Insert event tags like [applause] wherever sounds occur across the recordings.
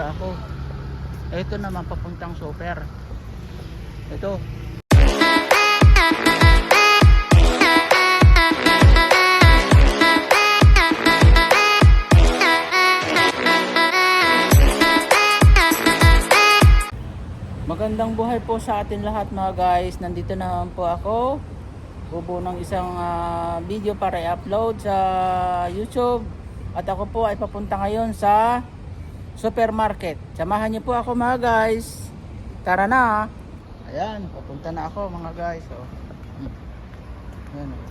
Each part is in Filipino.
ako. Ito naman papuntang super. Ito. Magandang buhay po sa atin lahat mga guys. Nandito naman po ako. Bubo ng isang ah, video para i-upload sa YouTube. At ako po ay papunta ngayon sa supermarket. Samahan niyo po ako mga guys. Tara na. Ayan, papunta na ako mga guys. Oh. Hmm. Ayan. oh.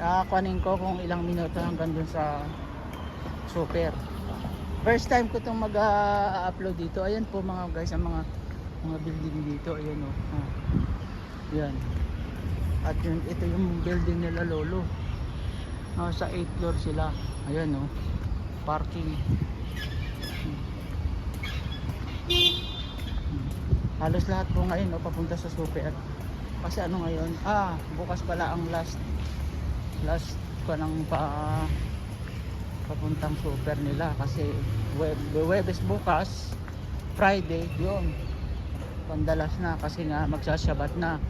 Kakakuanin ko kung ilang minuto hanggang dun sa super. First time ko itong mag-upload dito. Ayan po mga guys, ang mga mga building dito. Ayan oh. Ah. Ayan. At yun, ito yung building nila lolo. Nasa 8th floor sila. Ayan oh. Parking. Halos lahat po ngayon oh, papunta sa super. Kasi ano ngayon? Ah, bukas pala ang last last ko ng pa papuntang super nila kasi web, Webes bukas Friday yun. Pandalas na kasi nga magsasyabat na.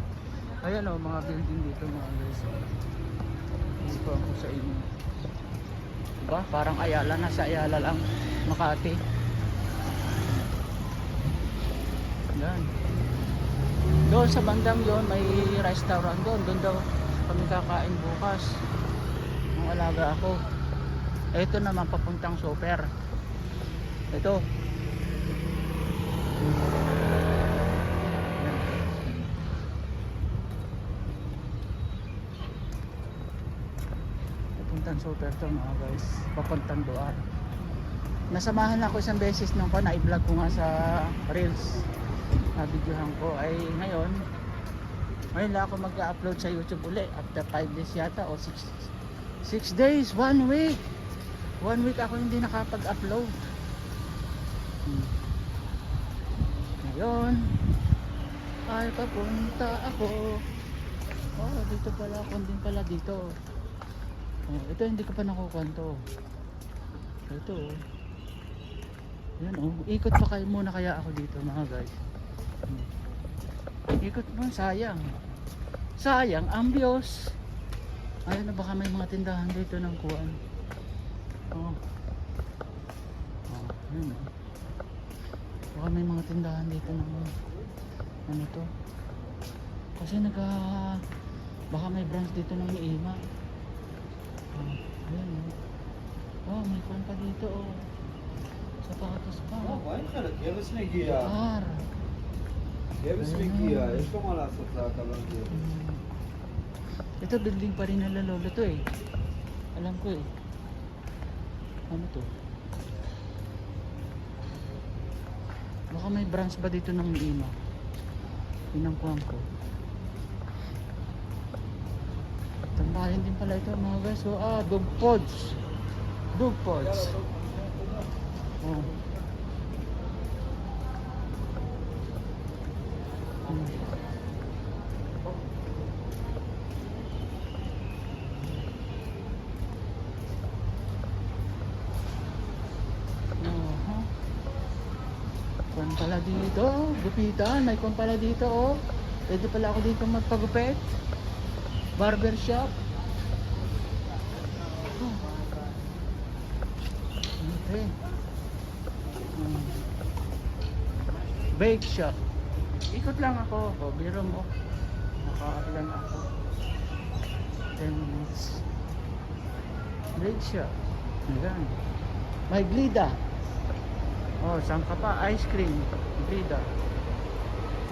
Ayan o mga building dito mga guys. Dito ako sa inyo. Diba? Parang Ayala nasa Ayala lang Makati yan. Doon sa bandang yon may restaurant doon. Doon daw kami kakain bukas. Ng alaga ako. Ito naman papuntang super. Ito. Papuntang super to mga guys. Papuntang doon nasamahan ako isang beses nung ko na i-vlog ko nga sa reels na videohan ko ay ngayon ngayon lang ako mag-upload sa youtube uli. After 5 days yata o 6 6 days, 1 week. 1 week ako hindi nakapag-upload. Ngayon ay papunta ako. Oh dito pala ako din pala dito. Oh, ito hindi ko pa nakukwento. Ito oh. Yan oh ikot pa kayo muna kaya ako dito mga guys. Ikot mo, sayang. Sayang, ambios. Ayun na baka may mga tindahan dito ng kuwan. Oh. Oh, ayun oh. Baka may mga tindahan dito ng ano to. Kasi naga ah, baka may branch dito ng Iima. Oh, ayun oh. Oh, may kuwan pa dito oh. Sapatos pa. Oh, bayan ka lang. Yalas na giya. Ar. Debes Mikia, ito malasot sa kalang Ito building pa rin nila lolo to eh. Alam ko eh. Ano to? Baka may branch ba dito ng Miima? Pinangkuhan ko. Tambahin din pala ito mga guys. So, ah, dog pods. Dog pods. Oh. Dito, gupitan, may kung pala dito oh. Pwede pala ako dito magpagupit. Barber shop. Oh. Okay. Bake shop. Ikot lang ako. O, biro mo. Nakakailan ako. 10 minutes. Bake shop. Ayan. May glida. Oh, saan ka pa? Ice cream. Glida.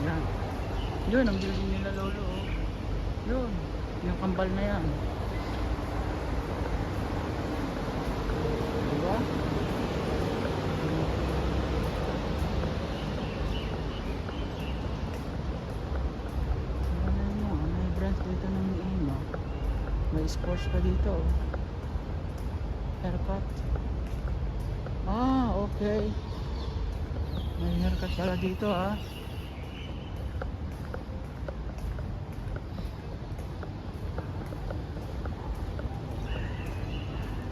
Yan. Yun, ang building nila lolo. oh. Yun. Yung kambal na yan. Diba? Ano mo, may branch dito ng Ima. May sports pa dito. oh. Haircut. Ah, okay. May pala dito ah.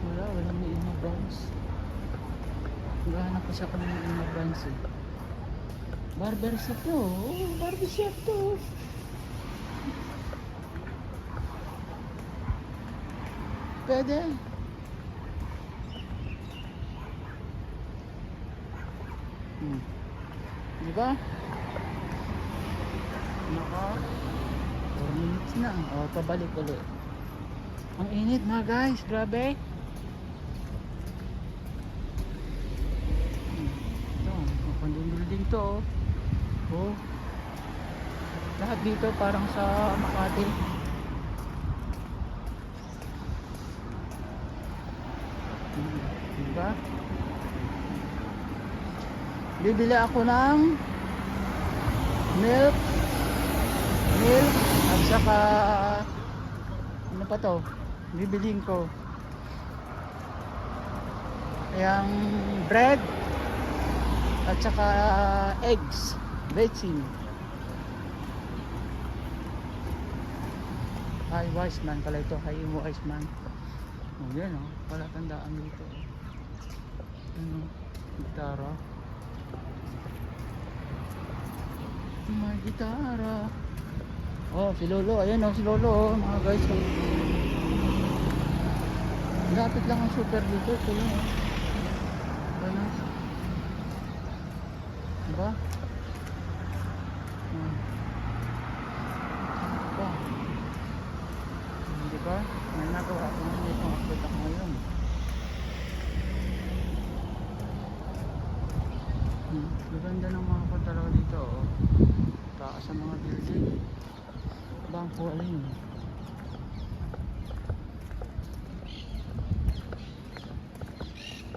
Wala, walang may ina branch. Naghahanap ko siya kung ano brands eh. Barber shop to. Oh, barber shop to. Pwede. Hmm. Di ba? Naka 4 minutes na. O, pabalik ulit. Ang init mga guys. Grabe. Ito, mapanding building to. Oh. Lahat dito parang sa Makati. Hmm, Diba? Bibili ako ng milk, milk, at saka ano pa to? Bibiliin ko. Yang bread at saka eggs, baking. Hi, wise man pala ito. Hi, wise man. Oh, yan oh. Palatandaan dito. Ano? Gitara. Gitara. Oh, si Lolo. Ayan oh, si Lolo oh, mga guys. Oh. Lapit lang ang super dito. Ito lang oh. Ano? Diba? Hmm. Diba? Hindi ba? May nagawa ako ngayon. May pang-upload ako ngayon. Hmm. Maganda ng mga pa talaga dito. Oh. Taas ang mga building. Bangko alin.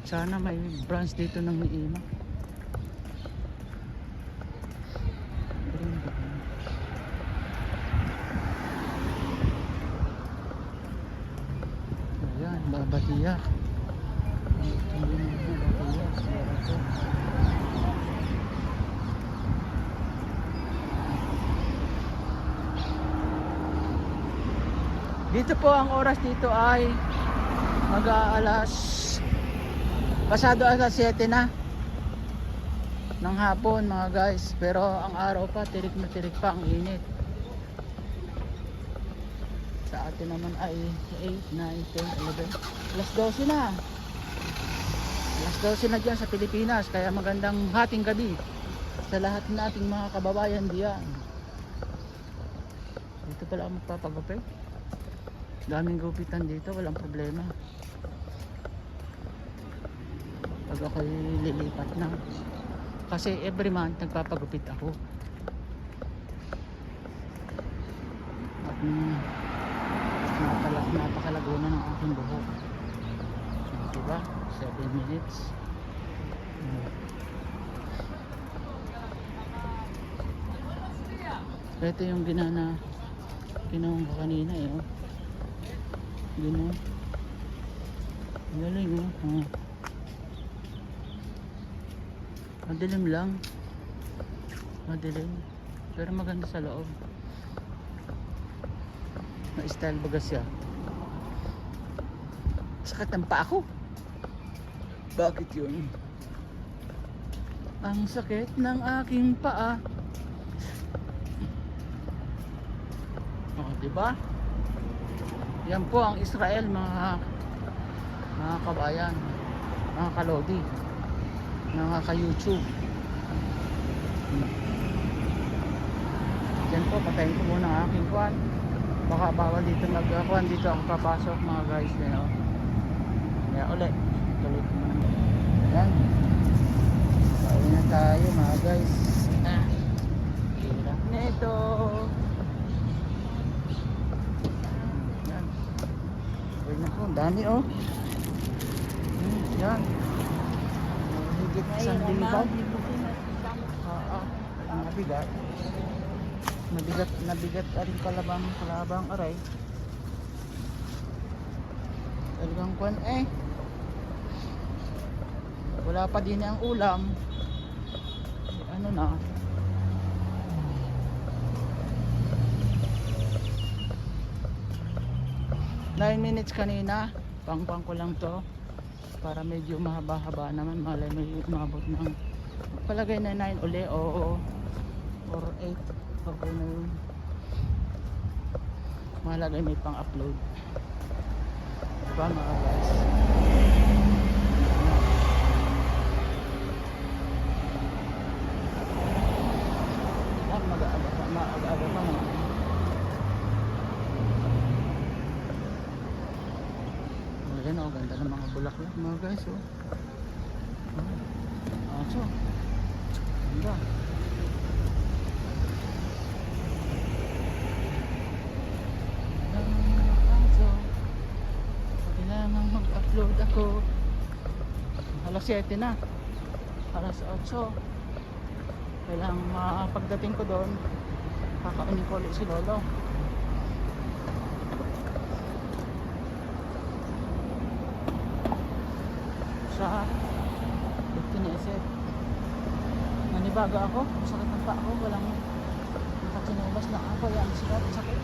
Sana may branch dito ng Miima. Ganda. Ayan, babatiya. Ito yung babatiya. Ito. Dito po ang oras dito ay mag-aalas pasado alas 7 na ng hapon mga guys. Pero ang araw pa tirik na tirik pa ang init. Sa atin naman ay 8, 9, 10, 11 alas 12 na. Alas 12 na dyan sa Pilipinas kaya magandang hating gabi sa lahat nating mga kababayan diyan. Dito pala ako magpapagupit daming gupitan dito walang problema. Pag ako'y lilipat na. Kasi every month nagpapagupit ako. At mm, napala, napakalago na ng aking buhok. Diba? 7 minutes. Hmm. ito yung ginana ginawang ko kanina eh oh. Ginawa. Ang Galing oh. oh. Madilim lang. Madilim. Pero maganda sa loob. Na-style baga siya. Sakit ng paa ko. Bakit yun? Ang sakit ng aking paa. Oh, di ba? Yan po ang Israel mga mga kabayan, mga kalodi, mga ka-YouTube. Yan po, patayin ko muna ang aking kwan. Baka bawal dito nagkakwan dito ako papasok mga guys. Yan o. Kaya ulit, tuloy ko muna. Yan. Pauwi na tayo mga guys. Ah. Na ito. Yan. Ang dami oh. Hmm, yan. Higit isang libaw. Oo. Ang nabigat. Nabigat, nabigat aring kalabang, kalabang aray. Talagang kwan eh. Wala pa din ang ulam. Ano na. Nine minutes kanina. Pang-pang ko lang to. para medyo mahaba-haba naman. Malay may umabot ng palagay na 9 uli. O or 8 okay na yun. Malagay may pang upload diba mga guys yan mag-aaga pa maaga-aga pa mga Ayan o, ganda ng mga guys oh. Aso. Ganda. Ang mga aso. Kailangan mag-upload ako. Alas 7 na. Alas 8. Kailangan mapagdating ko doon, kakaunin ko ulit si Lolo. sa Tinesep. Nanibaga ako, masakit ng pa ako, walang nakachinelas na ako, yan sila, sakit.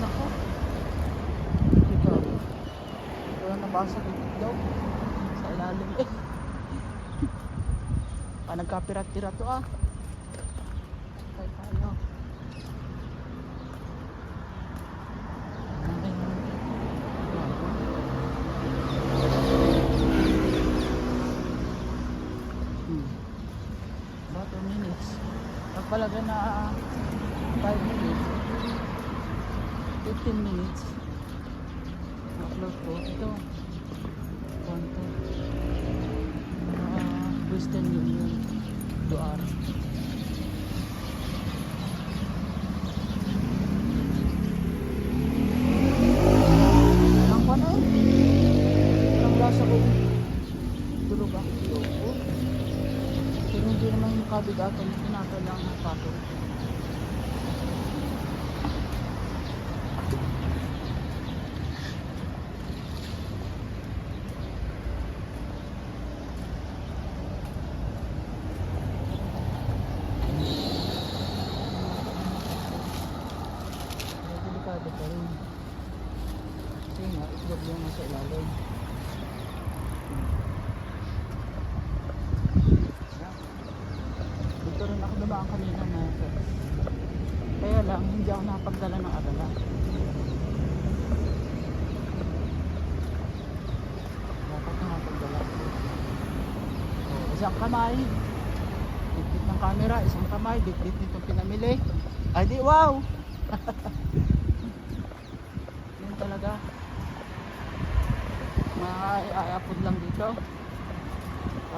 Nako. Ikaw. Wala nabasa ko daw. Sa ilalim eh. [laughs] Ah, nagkapirat-tira to ah. Tayo tayo. Hmm. About 2 minutes. Palaga na 5 minutes, 15 minutes, upload ko. Ito, konto. Ah, Western Union, Duar. Ang ano? Ang lasa ko. Tulog ako. Loko. Pero hindi naman kabigatan yung tinatalang ng pato. Delikado pa rin. Kasi nga, itlog yung nasa ilalim. Dito rin ako dumaan kanina na Kaya lang, hindi ako nakapagdala ng agala. Dapat nakapagdala ako. Oh, isang kamay. Dikit ng camera, isang kamay, dikit nitong pinamili. Ay di, wow! [laughs] Yun talaga. Mai-upload lang dito.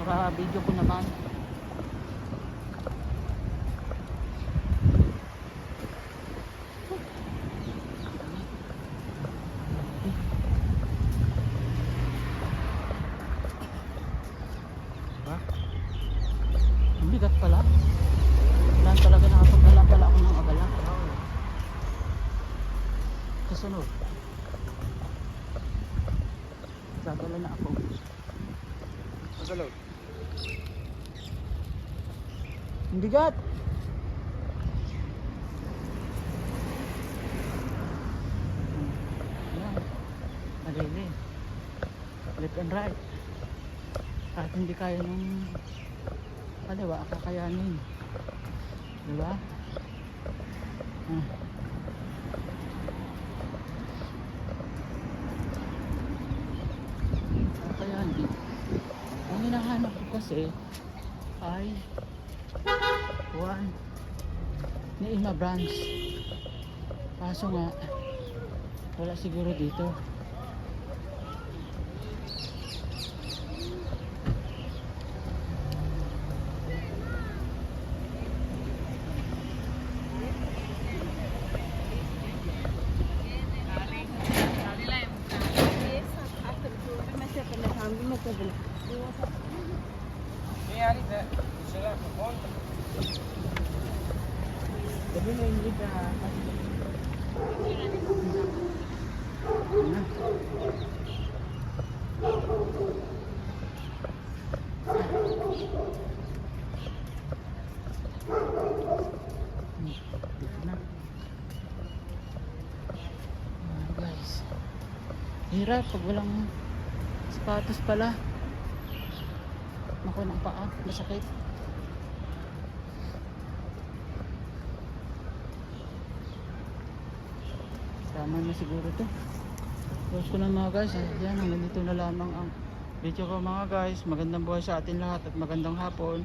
Para video ko naman. Diba? Bigat pala. Kailangan talaga nakapagdala pala ako ng abala. Kasunod. Dadala na ako. Magalog. Ang bigat! Malili. Left and right. Kahit hindi kaya ng kaliwa, kakayanin. Diba? Ah. Kakayanin. Ang hinahanap ko kasi ay one ni Ima branch. Kaso nga, wala siguro dito. Gabi na yung liga. Ayan. Hmm, Dito na. Ah, guys. Hirap pag walang sapatos pala. Naku ng paa, masakit. Tama na siguro to. Close ko na mga guys. eh. Yan, hanggang dito na lamang ang video ko mga guys. Magandang buhay sa atin lahat at magandang hapon.